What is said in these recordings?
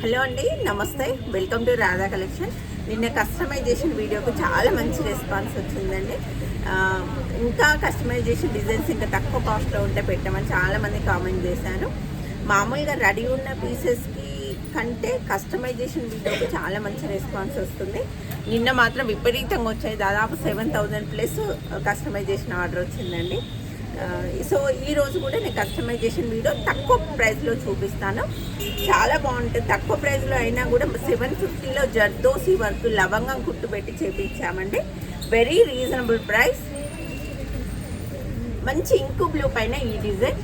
Hello అండి నమస్తే. Welcome to Radha collection నిన్న కస్టమైజేషన్ వీడియోకు చాలా మంచి రెస్పాన్స్ వచ్చిందండి. ఇంకా కస్టమైజేషన్ డిజైన్స్ ఇంకా తక్కువ కాస్ట్లో ఉంటే పెట్టమని చాలామంది కామెంట్ చేశాను మామూలుగా రెడీ ఉన్న పీసెస్కి కంటే కస్టమైజేషన్ వీడియోకి చాలా మంచి రెస్పాన్స్ వస్తుంది. నిన్న మాత్రం విపరీతంగా వచ్చాయి. దాదాపు seven thousand plus customization order వచ్చిందండి. సో ఈ రోజు కూడా నేను కస్టమైజేషన్ వీడియో తక్కువ ప్రైస్లో చూపిస్తాను. చాలా బాగుంటుంది. తక్కువ ప్రైస్లో అయినా కూడా సెవెన్ ఫిఫ్టీలో జర్దోసి వర్క్ లవంగం కుట్టు పెట్టి చేపించామండి. వెరీ రీజనబుల్ ప్రైస్ మంచి ఇంకు బ్లూ పైన ఈ డిజైన్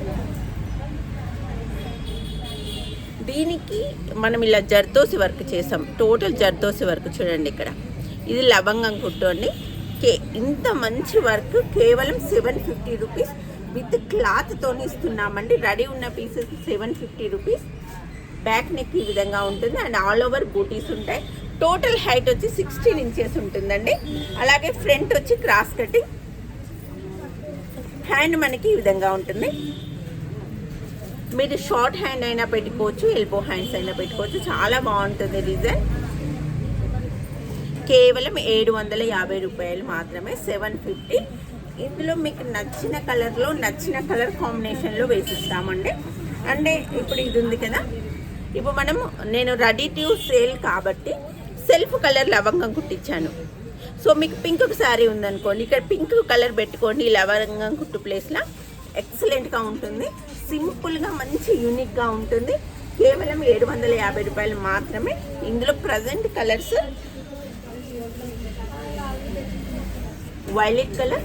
దీనికి మనం ఇలా జర్దోసి వర్క్ చేసాం. టోటల్ జర్దోసి వర్క్ చూడండి ఇక్కడ. ఇది లవంగం కుట్టు అండి. కే ఇంత మంచి వర్క్ కేవలం సెవెన్ ఫిఫ్టీ రూపీస్. విత్ క్లాత్తో ఇస్తున్నామండి. రెడీ ఉన్న pieces seven fifty rupees. Back neck ఈ విధంగా ఉంటుంది. అండ్ ఆల్ ఓవర్ బూటీస్ ఉంటాయి. టోటల్ హైట్ వచ్చి సిక్స్టీన్ ఇంచెస్ ఉంటుందండి. అలాగే ఫ్రంట్ వచ్చి క్రాస్ కటింగ్. హ్యాండ్ మనకి ఈ విధంగా ఉంటుంది. మీరు షార్ట్ హ్యాండ్ అయినా పెట్టుకోవచ్చు ఎల్బో హ్యాండ్స్ అయినా పెట్టుకోవచ్చు. చాలా బాగుంటుంది డిజైన్. కేవలం ఏడు వందల యాభై రూపాయలు మాత్రమే సెవెన్ ఫిఫ్టీ. ఇందులో మీకు నచ్చిన కలర్లో నచ్చిన కలర్ కాంబినేషన్లో వేసిస్తామండి. అంటే ఇప్పుడు ఇది ఉంది కదా. ఇప్పుడు మనం నేను రెడీ టు సేల్ కాబట్టి సెల్ఫ్ కలర్ లవంగం కుట్టించాను. సో మీకు పింక్ శారీ ఉందనుకోండి. ఇక్కడ పింక్ కలర్ పెట్టుకోండి లవంగం కుట్టు ప్లేస్లో. ఎక్సలెంట్గా ఉంటుంది. సింపుల్గా మంచి యూనిక్గా ఉంటుంది. కేవలం ఏడు వందల యాభై రూపాయలు మాత్రమే. ఇందులో present colours violet colour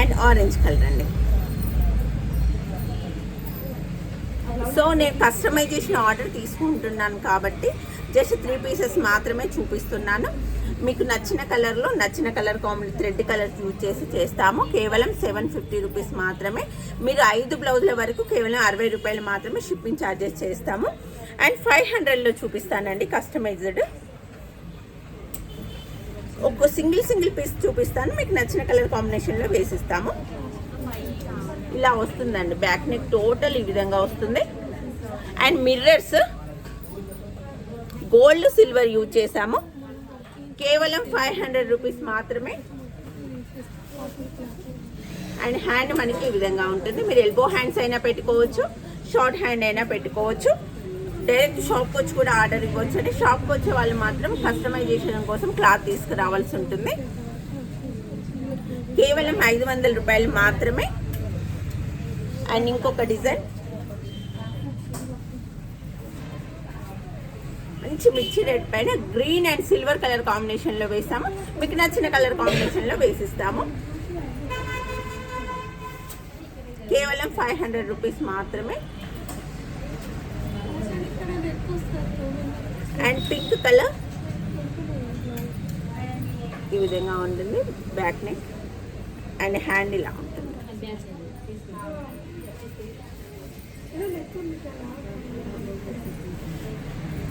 and orange colour అండి. సో నేను కస్టమైజేషన్ ఆర్డర్ తీసుకుంటున్నాను కాబట్టి జస్ట్ త్రీ పీసెస్ మాత్రమే చూపిస్తున్నాను. మీకు నచ్చిన కలర్లో నచ్చిన కలర్ కాంబినే థ్రెడ్ కలర్ యూజ్ చేసి చేస్తాము. కేవలం సెవెన్ ఫిఫ్టీ రూపీస్ మాత్రమే. మీరు ఐదు బ్లౌజుల వరకు కేవలం అరవై రూపాయలు మాత్రమే షిప్పింగ్ ఛార్జెస్ చేస్తాము. అండ్ ఫైవ్ హండ్రెడ్లో చూపిస్తానండి కస్టమైజ్డ్ ఒక సింగిల్ సింగిల్ పీస్ చూపిస్తాను. మీకు నచ్చిన కలర్ కాంబినేషన్లో వేసిస్తాము. ఇలా వస్తుందండి. బ్యాక్ నెక్ టోటల్ ఈ విధంగా వస్తుంది. And mirrors gold silver use చేసాము కేవలం ఫైవ్ హండ్రెడ్ రూపీస్ మాత్రమే. అండ్ హ్యాండ్ మనకి ఈ విధంగా ఉంటుంది. మీరు ఎల్బో హ్యాండ్స్ అయినా పెట్టుకోవచ్చు షార్ట్ హ్యాండ్ అయినా పెట్టుకోవచ్చు. డైరెక్ట్ షాప్కి వచ్చి కూడా ఆర్డర్ ఇవ్వచ్చు అంటే షాప్కి వచ్చే వాళ్ళు మాత్రం కస్టమైజేషన్ కోసం క్లాత్ తీసుకురావాల్సి ఉంటుంది. కేవలం ఐదు వందల రూపాయలు మాత్రమే. అండ్ ఇంకొక డిజైన్. మంచి మిర్చి రెడ్ పైన గ్రీన్ అండ్ సిల్వర్ కలర్ కాంబినేషన్లో వేసాము మీకు నచ్చిన కలర్ కాంబినేషన్లో వేసిస్తాము. కేవలం ఫైవ్ హండ్రెడ్ రూపీస్ మాత్రమే. అండ్ పింక్ కలర్ ఈ విధంగా ఉంటుంది. బ్యాక్ నెక్ అండ్ హ్యాండ్ ఇలా ఉంటుంది.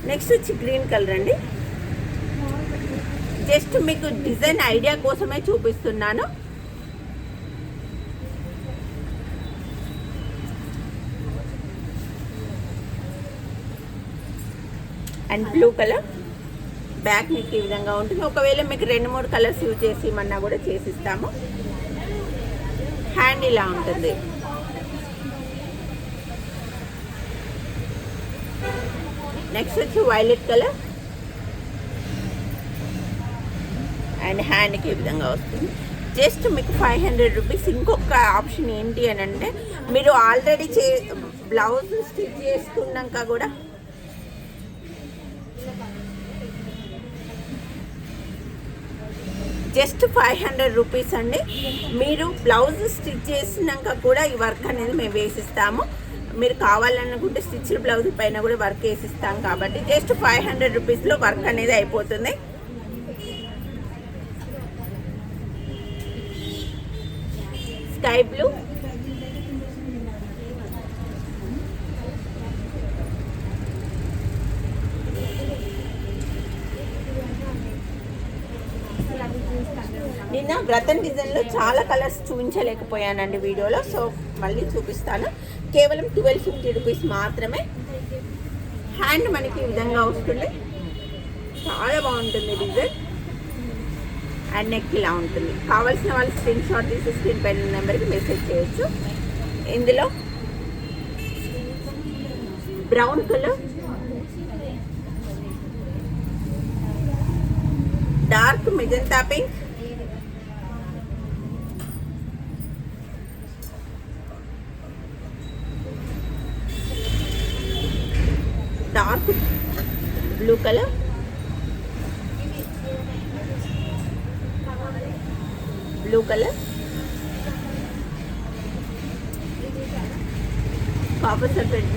నెక్స్ట్ వచ్చి గ్రీన్ కలర్ అండి. జస్ట్ మీకు డిజైన్ ఐడియా కోసమే చూపిస్తున్నాను. అండ్ బ్లూ కలర్ బ్యాక్ మీకు ఈ విధంగా ఉంటుంది. ఒకవేళ మీకు రెండు మూడు కలర్స్ యూజ్ చేసి ఇమ్మన్నా కూడా చేసిస్తాము. హ్యాండ్ ఇలా ఉంటుంది. నెక్స్ట్ వచ్చి వైలెట్ కలర్ అండ్ హ్యాండ్కి ఈ విధంగా వస్తుంది. జస్ట్ మీకు ఫైవ్ హండ్రెడ్ రూపీస్ ఇంకొక ఆప్షన్ ఏంటి అని అంటే మీరు ఆల్రెడీ చే బ్లౌజ్ స్టిచ్ చేసుకున్నాక కూడా జస్ట్ ఫైవ్ హండ్రెడ్ రూపీస్ అండి. మీరు బ్లౌజ్ స్టిచ్ చేసినాక కూడా ఈ వర్క్ అనేది మేము వేసిస్తాము. మీరు కావాలనుకుంటే స్టిచ్డ్ బ్లౌజ్ పైన కూడా వర్క్ వేసిస్తాం కాబట్టి జస్ట్ ఫైవ్ హండ్రెడ్ రూపీస్లో వర్క్ అనేది అయిపోతుంది. Sky blue. కింద నిన్న వ్రతం డిజైన్లో చాలా కలర్స్ చూపించలేకపోయానండి వీడియోలో సో మళ్ళీ చూపిస్తాను. కేవలం ట్వెల్వ్ ఫిఫ్టీ రూపీస్ మాత్రమే. హ్యాండ్ మనకి ఈ విధంగా వస్తుంది. చాలా బాగుంటుంది డిజైన్. అండ్ నెక్ ఇలా ఉంటుంది. కావాల్సిన వాళ్ళు స్క్రీన్ షాట్ తీసి స్క్రీన్ పైన నెంబర్కి మెసేజ్ చేయొచ్చు. ఇందులో brown colour dark magenta pink పాప sulphate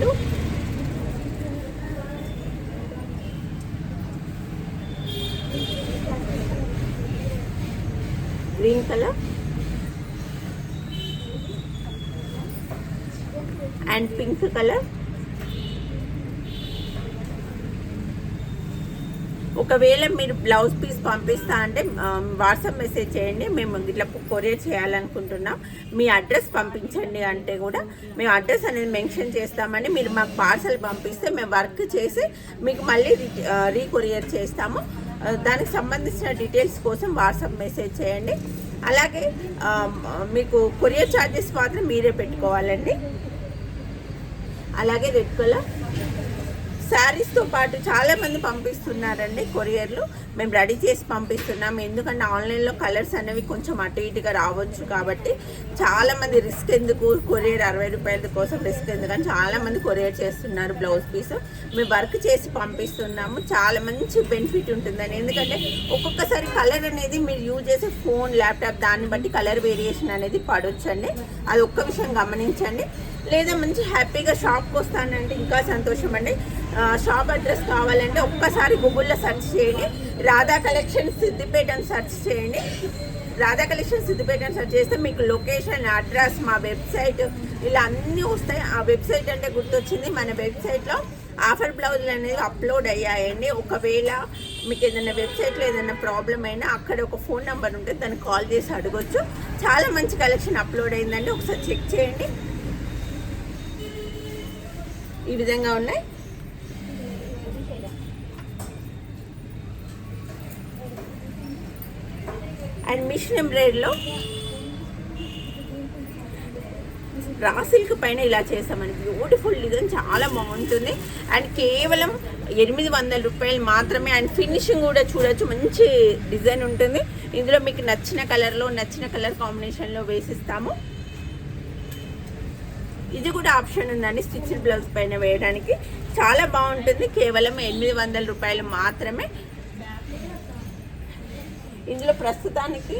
green colour and pink colour ఒకవేళ మీరు బ్లౌజ్ పీస్ పంపిస్తా అంటే వాట్సాప్ మెసేజ్ చేయండి. మేము ఇట్లా కొరియర్ చేయాలనుకుంటున్నాం. మీ అడ్రస్ పంపించండి అంటే కూడా మేము అడ్రస్ అనేది మెన్షన్ చేస్తామని మీరు మాకు పార్సల్ పంపిస్తే మేము వర్క్ చేసి మీకు మళ్ళీ రీకొరియర్ చేస్తాము. దానికి సంబంధించిన డీటెయిల్స్ కోసం వాట్సాప్ మెసేజ్ చేయండి. అలాగే మీకు కొరియర్ ఛార్జెస్ మాత్రం మీరే పెట్టుకోవాలండి. అలాగే రెడ్ కలర్ శారీస్తో పాటు చాలా మంది పంపిస్తున్నారండి కొరియర్లు. మేము రెడీ చేసి పంపిస్తున్నాం. ఎందుకంటే ఆన్లైన్లో కలర్స్ అనేవి కొంచెం అటు ఇటుగా రావచ్చు కాబట్టి చాలామంది రిస్క్ ఎందుకు? కొరియర్ అరవై రూపాయల కోసం రిస్క్ ఎందుకని చాలా మంది కొరియర్ చేస్తున్నారు బ్లౌజ్ పీస్. మేము వర్క్ చేసి పంపిస్తున్నాము. చాలా మంచి బెనిఫిట్ ఉంటుందని. ఎందుకంటే ఒక్కొక్కసారి కలర్ అనేది మీరు యూజ్ చేసే ఫోన్ ల్యాప్టాప్ దాన్ని బట్టి కలర్ వేరియేషన్ అనేది పడొచ్చండి. అది ఒక్క విషయం గమనించండి. లేదా మంచి హ్యాపీగా షాప్కి వస్తానంటే ఇంకా సంతోషం అండి. షాప్ అడ్రస్ కావాలంటే ఒక్కసారి గూగుల్లో సెర్చ్ చేయండి. రాధా కలెక్షన్ సిద్దిపేట అని సెర్చ్ చేయండి. రాధా కలెక్షన్ సిద్దిపేట అని సెర్చ్ చేస్తే మీకు లొకేషన్ అడ్రస్ మా వెబ్సైట్ ఇలా అన్నీ వస్తాయి. ఆ వెబ్సైట్ అంటే గుర్తొచ్చింది మన వెబ్సైట్లో ఆఫర్ బ్లౌజులు అనేది అప్లోడ్ అయ్యాయండి. ఒకవేళ మీకు ఏదైనా వెబ్సైట్లో ఏదైనా ప్రాబ్లం అయినా అక్కడ ఒక ఫోన్ నెంబర్ ఉంటే దాన్ని కాల్ చేసి అడగొచ్చు. చాలా మంచి కలెక్షన్ అప్లోడ్ అయిందండి. ఒకసారి చెక్ చేయండి. ఈ విధంగా ఉన్నాయి. అండ్ మిషన్ ఎంబ్రాయిడరీలో రా సిల్క్ పైన ఇలా చేసామని బ్యూటిఫుల్ డిజైన్ చాలా బాగుంటుంది. అండ్ కేవలం ఎనిమిది వందల రూపాయలు మాత్రమే. అండ్ ఫినిషింగ్ కూడా చూడొచ్చు. మంచి డిజైన్ ఉంటుంది. ఇందులో మీకు నచ్చిన కలర్లో నచ్చిన కలర్ కాంబినేషన్లో వేసిస్తాము. ఇది కూడా ఆప్షన్ ఉందండి స్టిచ్డ్ బ్లౌజ్ పైన వేయడానికి. చాలా బాగుంటుంది. కేవలం ఎనిమిది వందల రూపాయలు మాత్రమే. ఇందులో ప్రస్తుతానికి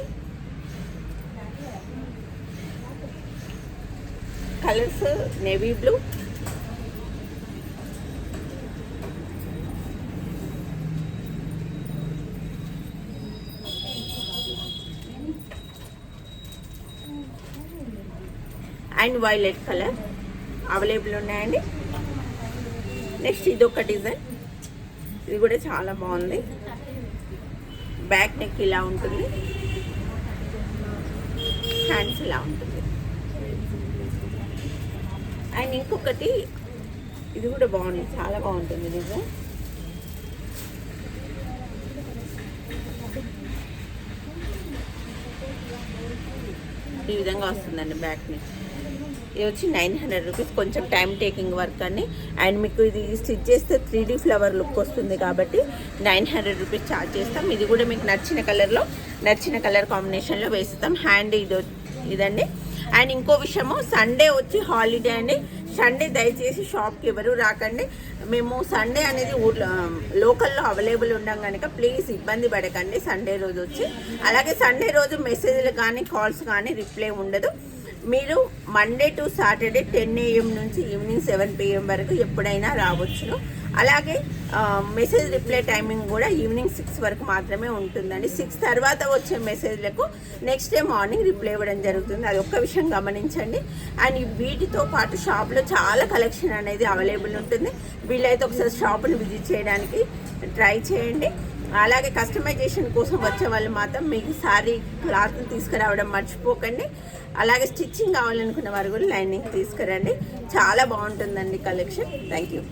colours navy blue. And violet colour available ఉన్నాయండి. నెక్స్ట్ ఇది ఒక డిజైన్. ఇది కూడా చాలా బాగుంది. బ్యాక్ నెక్ ఇలా ఉంటుంది. హ్యాండ్స్ ఇలా ఉంటుంది. అండ్ ఇంకొకటి ఇది కూడా బాగుంది చాలా బాగుంటుంది నిజం. ఈ విధంగా వస్తుందండి బ్యాక్ నెక్. ఇది వచ్చి నైన్ హండ్రెడ్ రూపీస్. కొంచెం టైం టేకింగ్ వర్క్ అని అండ్ మీకు ఇది స్టిచ్ చేస్తే త్రీ డీ ఫ్లవర్ లుక్ వస్తుంది కాబట్టి నైన్ హండ్రెడ్ రూపీస్ ఛార్జ్ చేస్తాం. ఇది కూడా మీకు నచ్చిన కలర్లో నచ్చిన కలర్ కాంబినేషన్లో వేస్తాం హ్యాండ్ ఇది ఇదండి. అండ్ ఇంకో విషయము సండే వచ్చి హాలిడే అండి. సండే దయచేసి షాప్కి ఎవరు రాకండి. మేము సండే అనేది ఊర్లో లోకల్లో అవైలబుల్ ఉండం కనుక ప్లీజ్ ఇబ్బంది పడకండి సండే రోజు వచ్చి. అలాగే సండే రోజు మెసేజ్లు కానీ కాల్స్ కానీ రిప్లై ఉండదు. మీరు Monday to Saturday ten AM నుంచి ఈవినింగ్ సెవెన్ పిఎం వరకు ఎప్పుడైనా రావచ్చును. అలాగే మెసేజ్ రిప్లై టైమింగ్ కూడా ఈవినింగ్ సిక్స్ వరకు మాత్రమే ఉంటుందండి. సిక్స్ తర్వాత వచ్చే మెసేజ్లకు నెక్స్ట్ డే మార్నింగ్ రిప్లై ఇవ్వడం జరుగుతుంది. అది ఒక్క విషయం గమనించండి. అండ్ వీటితో పాటు షాప్లో చాలా కలెక్షన్ అనేది అవైలబుల్ ఉంటుంది. వీళ్ళైతే ఒకసారి షాపును విజిట్ చేయడానికి ట్రై చేయండి. అలాగే కస్టమైజేషన్ కోసం వచ్చే వాళ్ళు మాత్రం మీకు సారీ క్లాత్ తీసుకురావడం మర్చిపోకండి. అలాగే స్టిచ్చింగ్ కావాలనుకున్న వారు కూడా లైనింగ్ తీసుకురండి. చాలా బాగుంటుందండి కలెక్షన్ థ్యాంక్ యూ